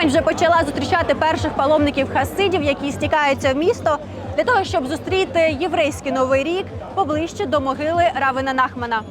Умань вже почала зустрічати перших паломників хасидів, які стікаються в місто для того, щоб зустріти єврейський новий рік поближче до могили Равина Нахмана.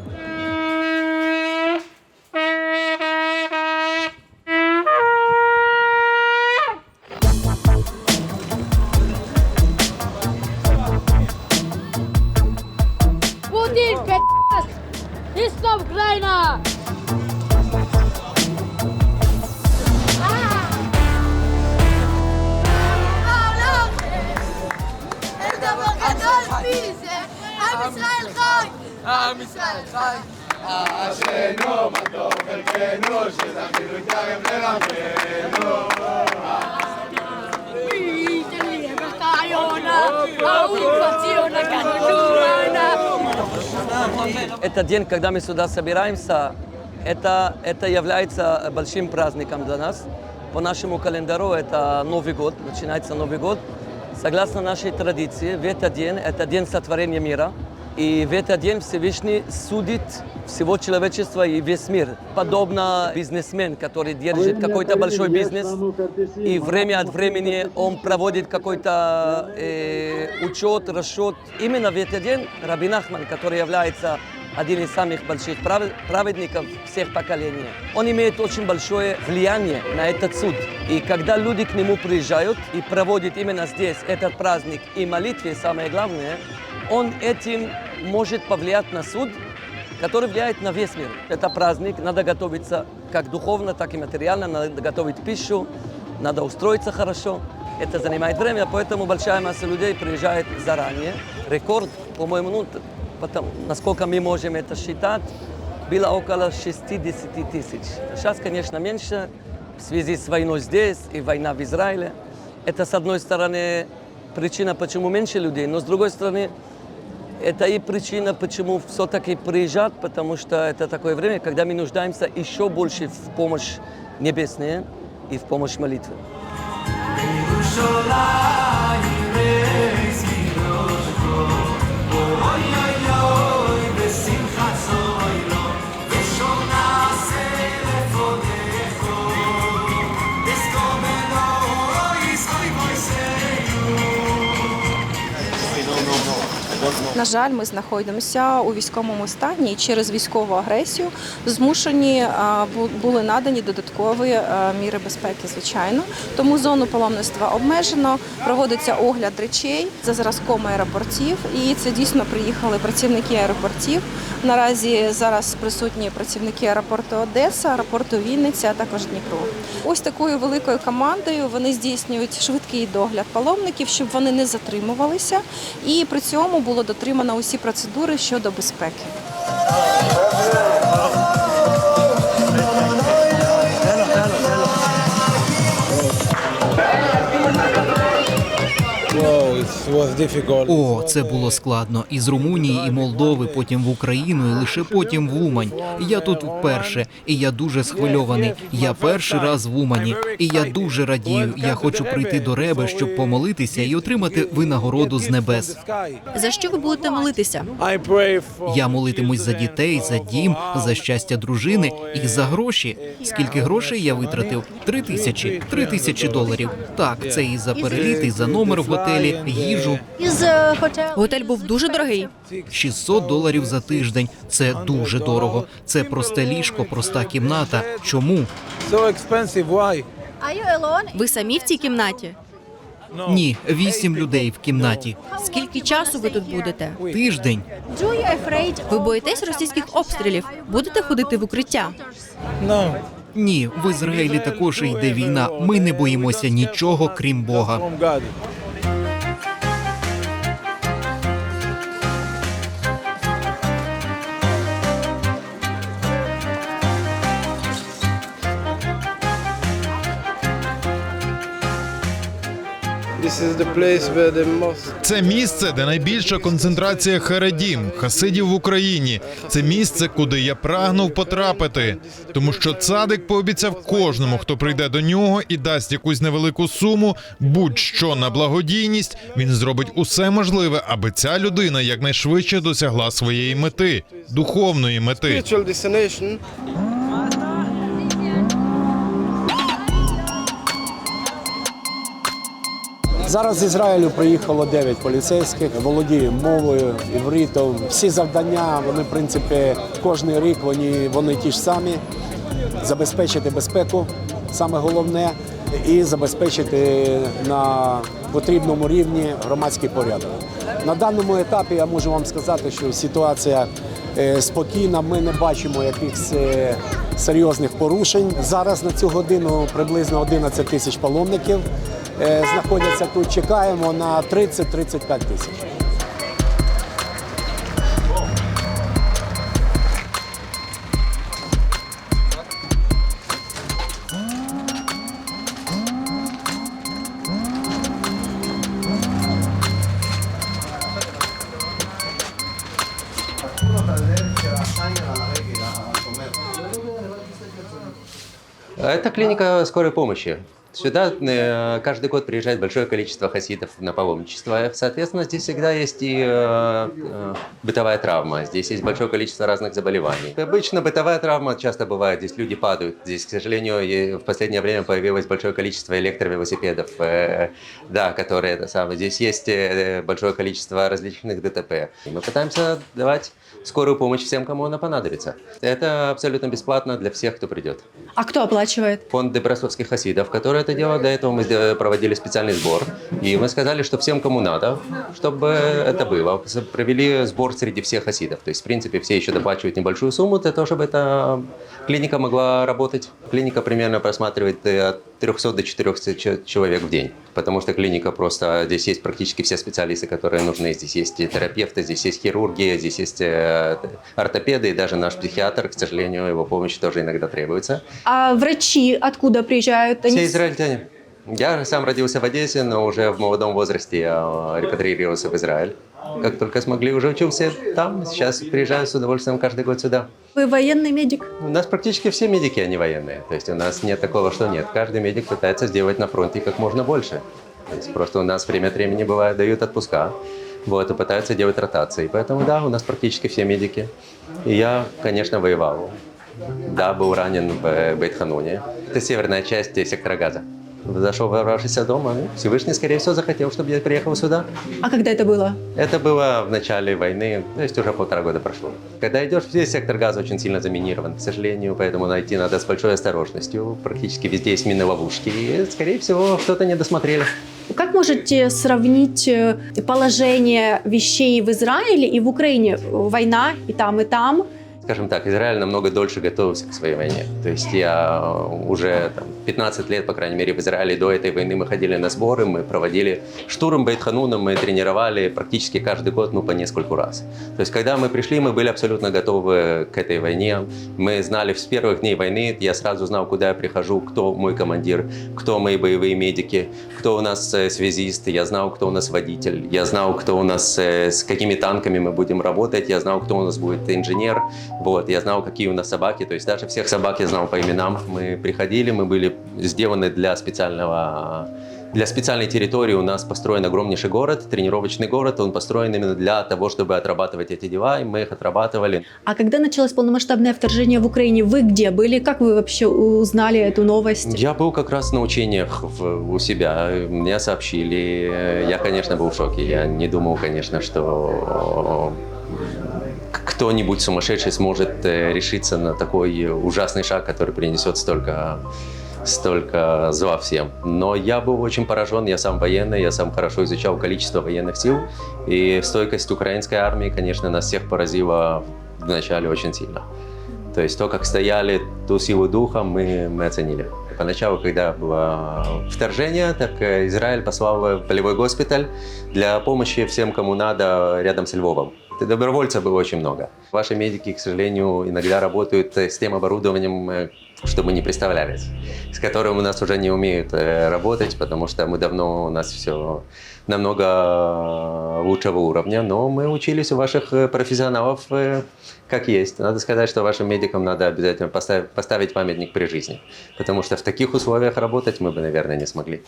Этот день, когда мы сюда собираемся, это, это является большим праздником для нас. По нашему календару это Новый год, начинается Новый год. Согласно нашей традиции, в этот день это день сотворения мира. И в этот день Всевышний судит всего человечества и весь мир. Подобно бизнесмен, который держит какой-то большой бизнес, и время от времени он проводит какой-то э, учет, расчет. Именно в этот день Раби Нахман, который является один из самых больших прав- праведников всех поколений, он имеет очень большое влияние на этот суд. И когда люди к нему приезжают и проводят именно здесь этот праздник и молитвы, самое главное, он этим может повлиять на суд, который влияет на весь мир. Это праздник, надо готовиться как духовно, так и материально, надо готовить пищу, надо устроиться хорошо. Это занимает время, поэтому большая масса людей приезжает заранее. Рекорд, по-моему, ну, т- потом, насколько мы можем это считать, было около 60 тысяч. Сейчас, конечно, меньше в связи с войной здесь и война в Израиле. Это, с одной стороны, причина, почему меньше людей, но с другой стороны, это и причина, почему все-таки приезжают, потому что это такое время, когда мы нуждаемся еще больше в помощь небесной и в помощь молитвы. На жаль, ми знаходимося у військовому стані і через військову агресію змушені були надані додаткові міри безпеки, звичайно. Тому зону паломництва обмежено, проводиться огляд речей за зразком аеропортів. І це дійсно приїхали працівники аеропортів. Наразі зараз присутні працівники аеропорту Одеса, аеропорту Вінниця, а також Дніпро. Ось такою великою командою вони здійснюють швидкий догляд паломників, щоб вони не затримувалися, і при цьому було дотримано усі процедури щодо безпеки. О, це було складно. Із Румунії і Молдови, потім в Україну, і лише потім в Умань. Я тут вперше, і я дуже схвильований. Я перший раз в Умані, і я дуже радію. Я хочу прийти до Реби, щоб помолитися і отримати винагороду з небес. За що ви будете молитися? Я молитимусь за дітей, за дім, за щастя дружини і за гроші. Скільки грошей я витратив? Три тисячі, три тисячі доларів. Так, це і за переліт, і за номер в готелі, їжу. Готель був дуже дорогий. 600 доларів за тиждень. Це дуже дорого. Це просте ліжко, проста кімната. Чому? Ви самі в цій кімнаті? Ні, вісім людей в кімнаті. Скільки часу ви тут будете? Тиждень. Ви боїтесь російських обстрілів? Будете ходити в укриття? Ні, в Ізраїлі також йде війна. Ми не боїмося нічого, крім Бога. Це місце, де найбільша концентрація харедім, хасидів в Україні. Це місце, куди я прагнув потрапити, тому що цадик пообіцяв кожному, хто прийде до нього і дасть якусь невелику суму, будь-що на благодійність. Він зробить усе можливе, аби ця людина якнайшвидше досягла своєї мети, духовної мети. Зараз з Ізраїлю приїхало 9 поліцейських, володіємо мовою, івритом. Всі завдання, вони, в принципі, кожний рік вони, вони ті ж самі. Забезпечити безпеку, саме головне, і забезпечити на потрібному рівні громадський порядок. На даному етапі я можу вам сказати, що ситуація е, спокійна. Ми не бачимо якихось е, серйозних порушень. Зараз на цю годину приблизно 11 тисяч паломників знаходяться тут. Чекаємо на 30-35 тисяч. Это клиника скорой помощи. Сюда э, каждый год приезжает большое количество хасидов на паломничество. Соответственно, здесь всегда есть и э, э, бытовая травма. Здесь есть большое количество разных заболеваний. Обычно бытовая травма часто бывает. Здесь люди падают. Здесь, к сожалению, в последнее время появилось большое количество электровелосипедов, э, да, которые это самое. Здесь есть э, большое количество различных ДТП. И мы пытаемся давать скорую помощь всем, кому она понадобится. Это абсолютно бесплатно для всех, кто придет. А хто оплачує? Фонд Дебрасовских хасидов, который это делал, до этого мы сделали- проводили специальный сбор. И мы сказали, что всем, кому надо, чтобы это было. Провели сбор среди всех хасидов. То есть, в принципе, все еще доплачивают небольшую сумму для того, чтобы эта клиника могла работать. Клиника примерно просматривает э, от 300 до 400 че- человек в день. Потому что клиника просто... Здесь есть практически все специалисты, которые нужны. Здесь есть терапевты, здесь есть хирурги, здесь есть э, ортопеды. И даже наш психиатр, к сожалению, его помощь тоже иногда требуется. А врачі откуда приїжджають? Все израильтяне. Я сам родился в Одессе, но уже в молодом возрасте я э, репатриировался в Израиль. Как только смогли, уже учился там. Сейчас приезжаю с удовольствием каждый год сюда. Ви воєнний медик? У нас практически все медики, они военные. То есть у нас нет такого, что нет. Каждый медик пытается сделать на фронте как можно больше. То есть просто у нас время от времени бывает дают отпуска. Вот, и пытаются делать ротации. Поэтому да, у нас практически все медики. И я, конечно, воевал. Да, был ранен в Бейтхануне. Это северная часть сектора Газа. Зашел ворвавшийся дома. ну, Всевышний, скорее всего, захотел, чтобы я приехал сюда. А коли це було? Это было в начале войны, то есть уже полтора года прошло. Когда идешь, весь сектор газа очень сильно заминирован, к сожалению, поэтому найти надо с большой осторожностью. Практически везде есть мины ловушки, и, скорее всего, что-то не досмотрели. Как можете сравнить э, положение вещей в Израиле и в Украине? Война и там, и там. Скажем так, Израиль намного дольше готовился к своей войне. То есть я уже там, 15 лет, по крайней мере, в Израиле до этой войны мы ходили на сборы, мы проводили штурм Бейтхануна, мы тренировали практически каждый год, ну, по нескольку раз. То есть, когда мы пришли, мы были абсолютно готовы к этой войне. Мы знали с первых дней войны, я сразу знал, куда я прихожу, кто мой командир, кто мои боевые медики, кто у нас э, связист, я знал, кто у нас водитель, я знал, кто у нас, э, с какими танками мы будем работать, я знал, кто у нас будет инженер, вот, я знал, какие у нас собаки, то есть даже всех собак я знал по именам. Мы приходили, мы были сделаны для специального для специальной территории у нас построен огромнейший город, тренировочный город. Он построен именно для того, чтобы отрабатывать эти дела, и мы их отрабатывали. А когда началось полномасштабное вторжение в Украине, вы где были? Как вы вообще узнали эту новость? Я был как раз на учениях в- у себя, мне сообщили. Я, конечно, был в шоке. Я не думал, конечно, что кто-нибудь сумасшедший сможет э, решиться на такой ужасный шаг, который принесет столько столько зла всем. Но я был очень поражен, я сам военный, я сам хорошо изучал количество военных сил, и стойкость украинской армии, конечно, нас всех поразила вначале очень сильно. То есть то, как стояли, ту силу духа мы, мы оценили. Поначалу, когда было вторжение, так э, Израиль послал полевой госпиталь для помощи всем, кому надо, рядом с Львовом. Добровольцев было очень много. Ваши медики, к сожалению, иногда работают э, с тем оборудованием, э, что мы не представляли, с которым у нас уже не умеют э, работать, потому что мы давно, у нас все намного лучшего уровня, но мы учились у ваших профессионалов как есть. Надо сказать, что вашим медикам надо обязательно поставить, поставить памятник при жизни, потому что в таких условиях работать мы бы, наверное, не смогли.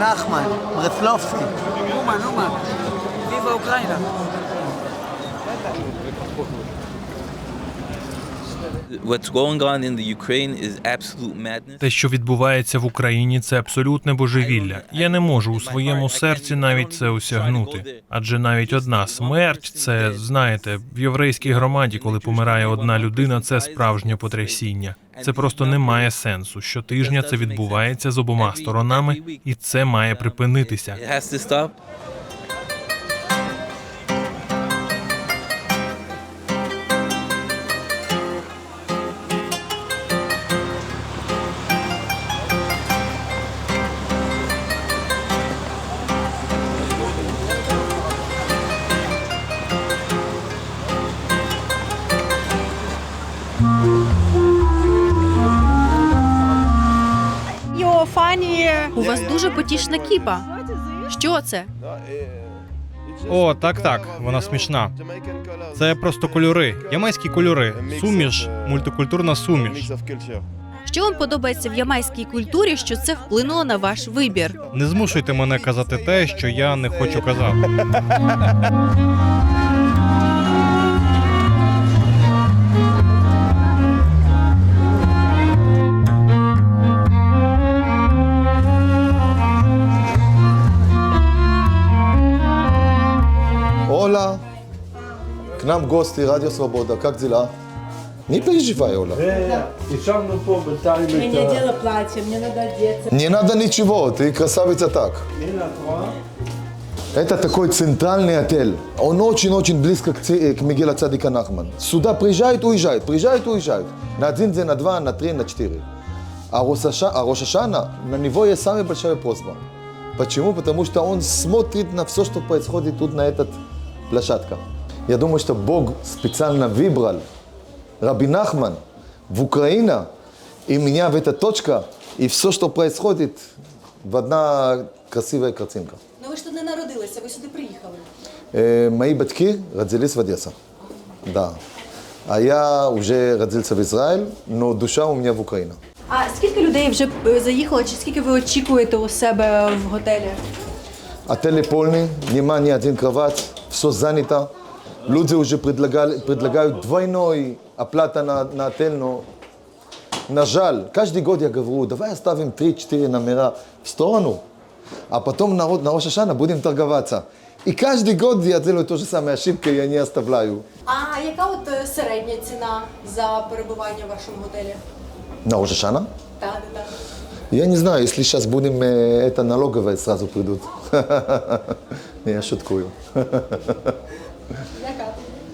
נחמן, רפלובסקי. אומן, אומן, מי באוקראינה? Те, що відбувається в Україні, це абсолютне божевілля. Я не можу у своєму серці навіть це осягнути. Адже навіть одна смерть, це знаєте, в єврейській громаді, коли помирає одна людина, це справжнє потрясіння. Це просто не має сенсу. Щотижня це відбувається з обома сторонами, і це має припинитися. Кіпа. Що це? О, так, так, вона смішна. Це просто кольори, ямайські кольори, суміш, мультикультурна суміш. Що вам подобається в ямайській культурі, що це вплинуло на ваш вибір? Не змушуйте мене казати те, що я не хочу казати. Нам гости Радио Свобода. Как дела? Не переживай, Оля. Мне не дело платье, мне надо одеться. Не надо ничего, ты красавица так. Это такой центральный отель. Он очень-очень близко к, Ц- к Мигеля Цадика Нахман. Сюда приезжают, уезжают, приезжают, уезжают. На один день, на два, на три, на четыре. А Рошаша- а Рошашана, на него есть самая большая просьба. Почему? Потому что он смотрит на все, что происходит тут на этот площадка. Я думаю, что Бог специально выбрал Раби Нахман в Украину, и меня в эта точка, и все, что происходит, в одна красивая картинка. Ну ви ж тут не народилися, ви сюди приїхали. Э, Мои батьки родились в Одессе. Да. А я уже родился в Израиле, но душа у меня в Украине. А скільки людей вже е, заїхало, чи скільки ви очікуєте у себе в готелі? Отели полный, нема ни один кровать, все занято. Люди уже предлагали, предлагают двойной оплата на, на отель, но на жаль, каждый год я говорю, давай оставим 3-4 номера в сторону, а потом на, на Рошашана будем торговаться. И каждый год я делаю то же самое ошибки, я не оставляю. А яка от е, середня ціна за перебування в вашому готелі? На Рошашана? Так, так. Я не знаю, если сейчас будем, э, это налоговые сразу придут. Я шуткую.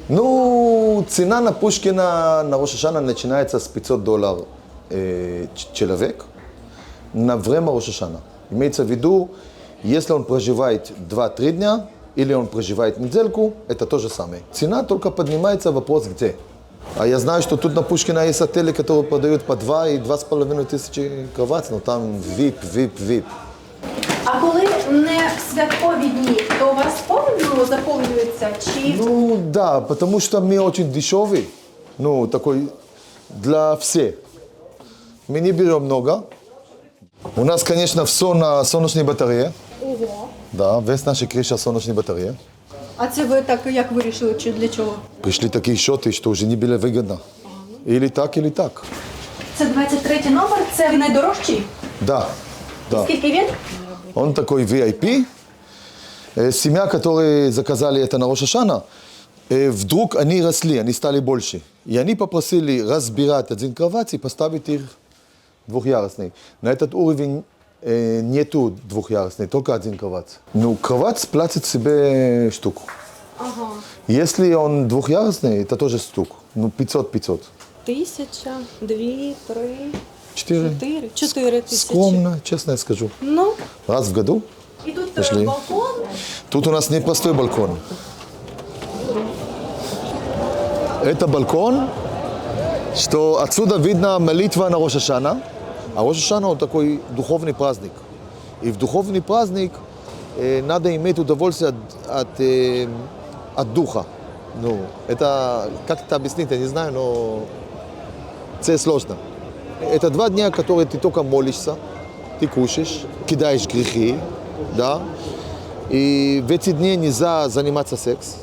Ну, цена на Пушкина на Рошашана начинается с 500 долларов э, ч- человек на время Рошашана. Имеется в виду, если он проживает 2-3 дня или он проживает недельку, это то же самое. Цена только поднимается, вопрос где. А я знаю, что тут на Пушкина есть отели, которые продают по 2 и 2,5 тысячи кровать, но там VIP, VIP, VIP. А коли не святкові дні, то у вас повністю заповнюється? Чи Ну да, потому что мы очень дешевый, ну такой для всех. Мы не берем много. У нас, конечно, все на солнечной батарее. Ого. Да, весь наша крыша солнечной батареи. А це ви так як вирішили, чи для чого? Пришли такие счеты, что уже не было выгодно. Или так, или так. Це 23 номер, це найдорожчий. Да, да. Скільки він? Он такой VIP. Э, Семья, которые заказали это на Рошашана, э, вдруг они росли, они стали больше. И они попросили разбирать один кровать и поставить их двухъярусный. На этот уровень э, нету двухъярусный, только один кровать. Ну, кровать платит себе штуку. Ага. Если он двухъярусный, это тоже штук. Ну, 500-500. Тисяча, дві, три, Четыре. чотири. Чотири тисячі. Скромно, честно я скажу. Ну, Раз в году. І тут е, Пішли. балкон. Тут у нас непростой балкон. Это балкон, что отсюда видно молитва на Рошашана. А Рошашана он такой духовный праздник. И в духовный праздник э, надо иметь удовольствие от, от, э, от духа. Ну, это как это объяснить, я не знаю, но это сложно. Это два дня, которые ты только молишься, ты кушаешь, кидаешь грехи, да, и в эти дни нельзя заниматься секс,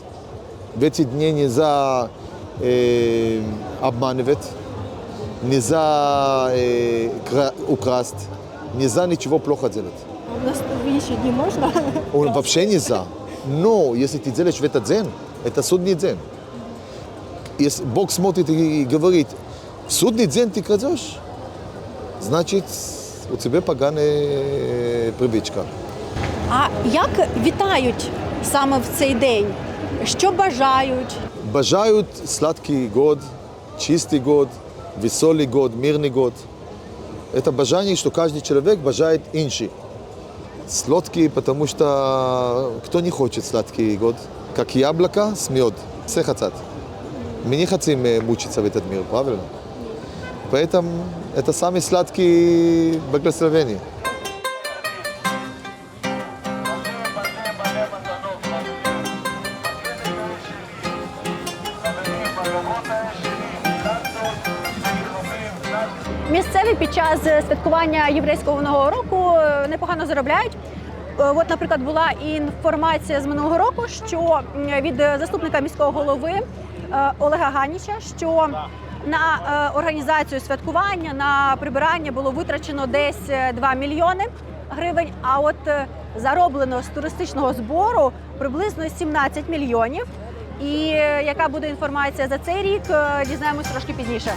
в эти дни нельзя э, обманывать, нельзя э, кра- украсть, нельзя ничего плохо делать. У нас в інші дні можна? Он вообще нельзя. Но если ты делаешь в этот день, это судный день. Если Бог смотрит и говорит, в судный день ты крадешь, значит, у тебя поганая привычка. А як вітають саме в цей день? Що бажають? Бажают сладкий год, чистый год, веселый год, мирный год. Это бажание, что каждый человек бажает инший. Сладкий, потому что кто не хочет сладкий год? Как яблоко с мед. Все хотят. Мы не хотим э, мучиться в этот мир, правильно? Поэтому это самый сладкий благословение. Місцеві під час святкування єврейського нового року е, непогано заробляють. Е, От, наприклад, була інформація з минулого року, що від е, заступника міського голови Олега Ганіча, що на е, організацію святкування, на прибирання було витрачено десь е, 2 мільйони гривень. А от е, зароблено з туристичного збору приблизно 17 мільйонів. І е, яка буде інформація за цей рік, е, дізнаємось трошки пізніше.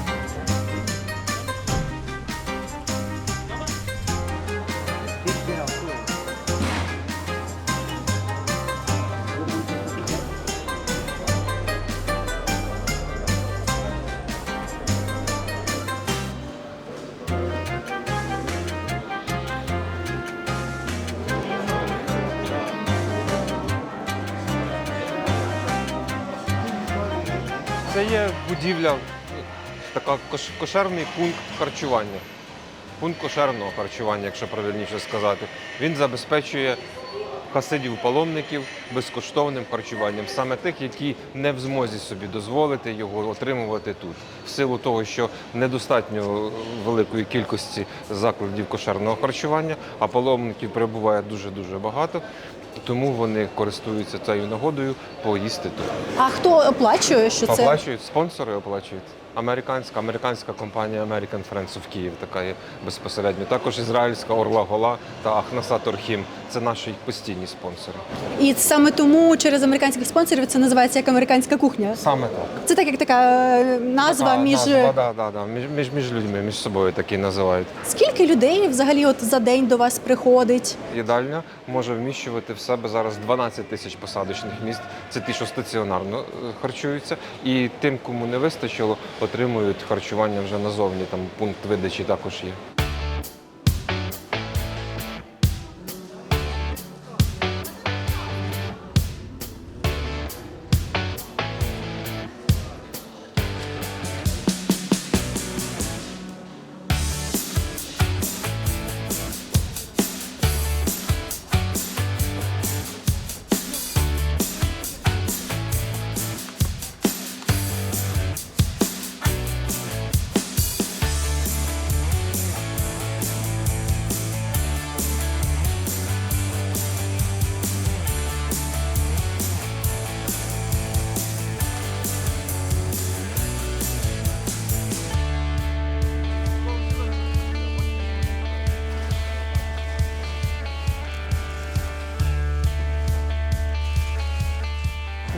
Будівля, така кошерний пункт харчування. Пункт кошерного харчування, якщо правильніше сказати. Він забезпечує хасидів-паломників безкоштовним харчуванням, саме тих, які не в змозі собі дозволити його отримувати тут. В силу того, що недостатньо великої кількості закладів кошерного харчування, а паломників перебуває дуже-дуже багато, тому вони користуються цією нагодою поїсти тут. А хто оплачує, що це? Оплачують спонсори, оплачують. Американська, американська компанія American Friends of Kyiv така є безпосередньо. Також ізраїльська Орла Гола та Ахнаса Торхім. Це наші постійні спонсори. І саме тому через американських спонсорів це називається як американська кухня. Саме так. Це так як така е, назва Така між назва, да, да, да. Між, між, між людьми, між собою такі називають. скільки людей взагалі от за день до вас приходить? Їдальня може вміщувати в себе зараз 12 тисяч посадочних місць. Це ті, що стаціонарно е, харчуються. І тим, кому не вистачило, отримують харчування вже назовні. Там пункт видачі також є.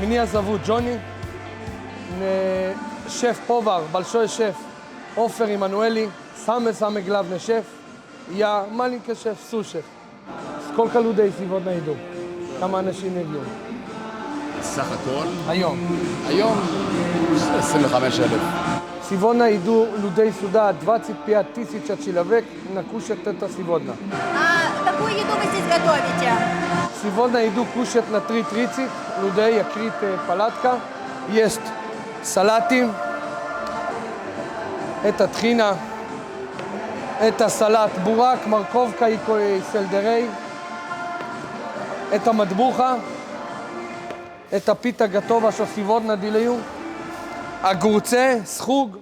Меня зовут Джонни. Н- Шеф-повар, большой шеф Офер Иммануэли, самый-самый главный шеф. Я маленький шеф, су-шеф. Сколько людей сегодня иду? כמה אנשים הגיעו? סך הכל? היום. היום 25,000. Сегодня иду людей сюда, 25 тысяч человек на кушать это сегодня. А какую еду вы здесь готовите? Сегодня иду кушать на 3.30, людей открытая палатка. Есть салаты, это тхина, это салат бурак, морковка и ко- и сельдерей, это мадбуха, это пита готова, что сегодня делаю, огурцы, схуг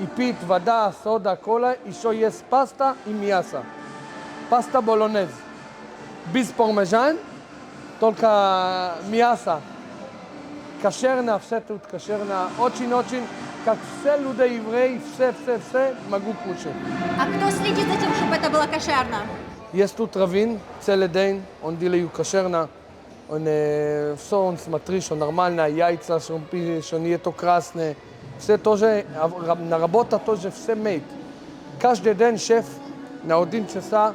и пит, вода, сода, кола, еще есть паста и мясо. Паста болонез. Без пармезан, только мясо Кошерно, все тут кошерно. Очень-очень, как все люди евреи, все-все-все могу кушать. А кто следит за тем, чтобы это было кошерно? Есть тут раввин, целый день, он делает кошерно. Он э, все он смотрит, что нормально, яйца, что, он пи- что нету красные. Все тоже, а, ра- на работа тоже все мейт. Каждый день шеф на один часа,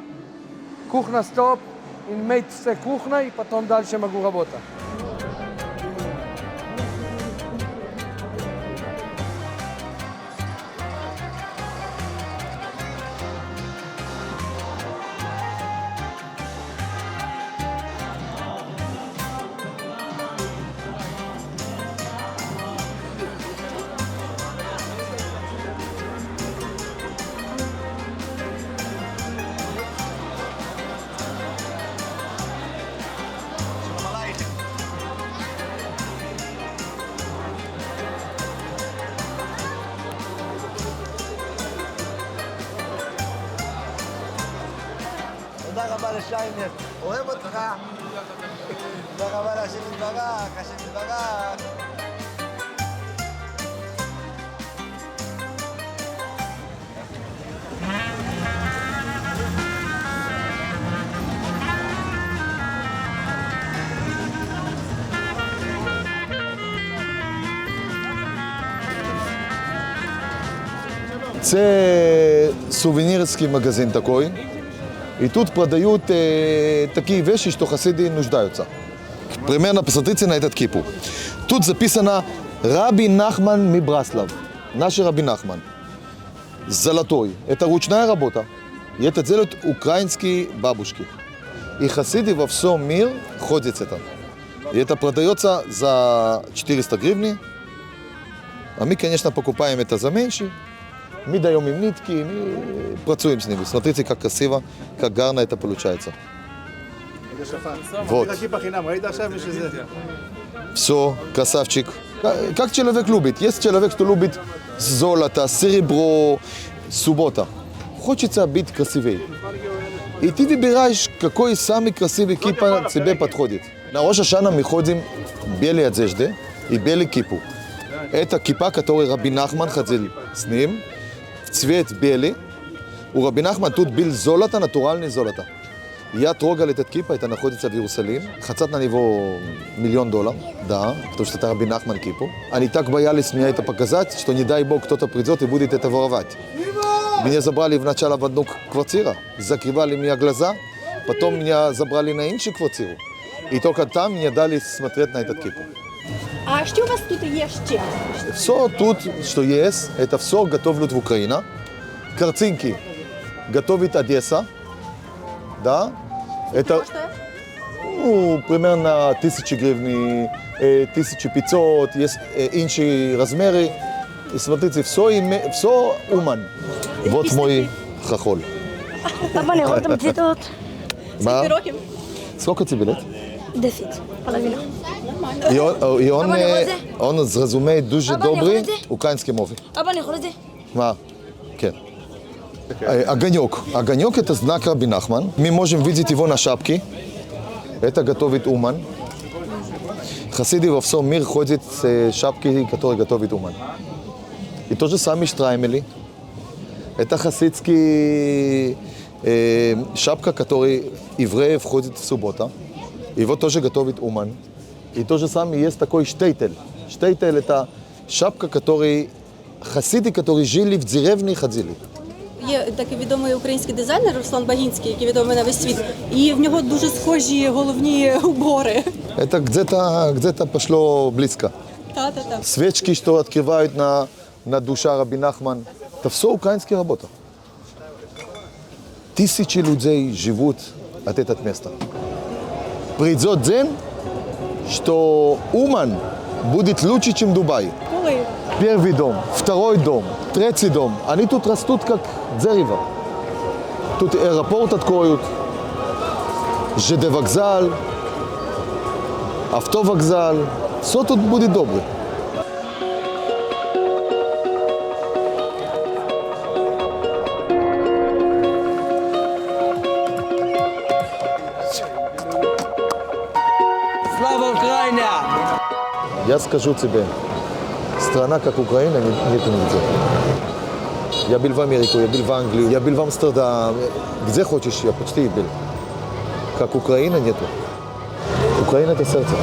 кухня стоп, עם מייט סטי היא פתאום דל שמגורבותה. רבה לשיינר, אוהב אותך. תודה רבה להשם יתברך, השם יתברך. Це сувенирский магазин такой. И тут продают э, такие вещи, что хасиды нуждаются. Примерно посмотрите на этот кипу. Тут записано Раби Нахман Мибраслав. Наш Раби Нахман. Золотой. Это ручная работа. И это делают украинские бабушки. И хасиды во всем мире ходят с этим. И это продается за 400 гривны. А мы, конечно, покупаем это за меньше. Мы даем им нитки, и мы працуем с ними. Смотрите, как красиво, как гарно это получается. Вот. Все, красавчик. Как человек любит? Есть человек, кто любит золото, серебро, суббота. Хочется быть красивее. И ты выбираешь, какой самый красивый кипа тебе подходит. На Роша Шана мы ходим в белой одежде и белый кипу. Это кипа, который Раби Нахман ходил с ним. цвет белый. У Раби Нахман тут был золото, натуральное золото. Я трогал этот кипа, это находится в Иерусалим. Хотят на него миллион долларов, да, потому что это Раби Нахман кипу. Они так боялись мне это показать, что не дай бог кто-то придет и будет это воровать. Меня забрали вначале в одну квартиру, закрывали мне глаза, потом меня забрали на иншую квартиру. И только там мне дали смотреть на этот кипу. А что у вас тут есть? Все тут, что есть, это все готовят в Украине. Картинки готовит Одесса. Да? Это ну, примерно 1000 гривен, 1500, есть э, иншие размеры. И смотрите, все, име, все уман. Вот мой хохоль. А мне родом где тут? Сколько тебе лет? Десять. Половина. И он, и он, Абе, не е, он разумее дуже Абе, не добрый ходите. украинский мови. Абе, не ходите. А, кен. Огонек. Огонек – это знак Раби Нахман. Мы можем видеть его на шапке. Это готовит Уман. Хасиды во всем мире ходят с шапки, которые готовит Уман. И то же самое Штраймели. Это хасидский э, шапка, который евреев входит в суббота. Его тоже готовит Уман. И то же самое есть такой штейтель. Штейтель это шапка, который хасиды, которые жили в деревне, ходили. Є такий відомий український дизайнер Руслан Багінський, який відомий на весь світ, і в нього дуже схожі головні убори. Это где-то где пошло близко. Та-та-та. Свечки, что открывают на, на душа Раби Нахман. Это все украинская работа. Тысячи людей живут от этого места. Придет день, что Уман будет лучше, чем Дубай. Первый дом, второй дом, третий дом. Они тут растут как дерево. Тут аэропорт откроют, ЖД вокзал, автовокзал. Все тут будет добре. Я скажу тебе, страна, как Украина, не- нету нигде. Я был в Америку, я был в Англию, я был в Амстердам. Где хочешь, я почти был. Как Украина нету. Украина это сердце.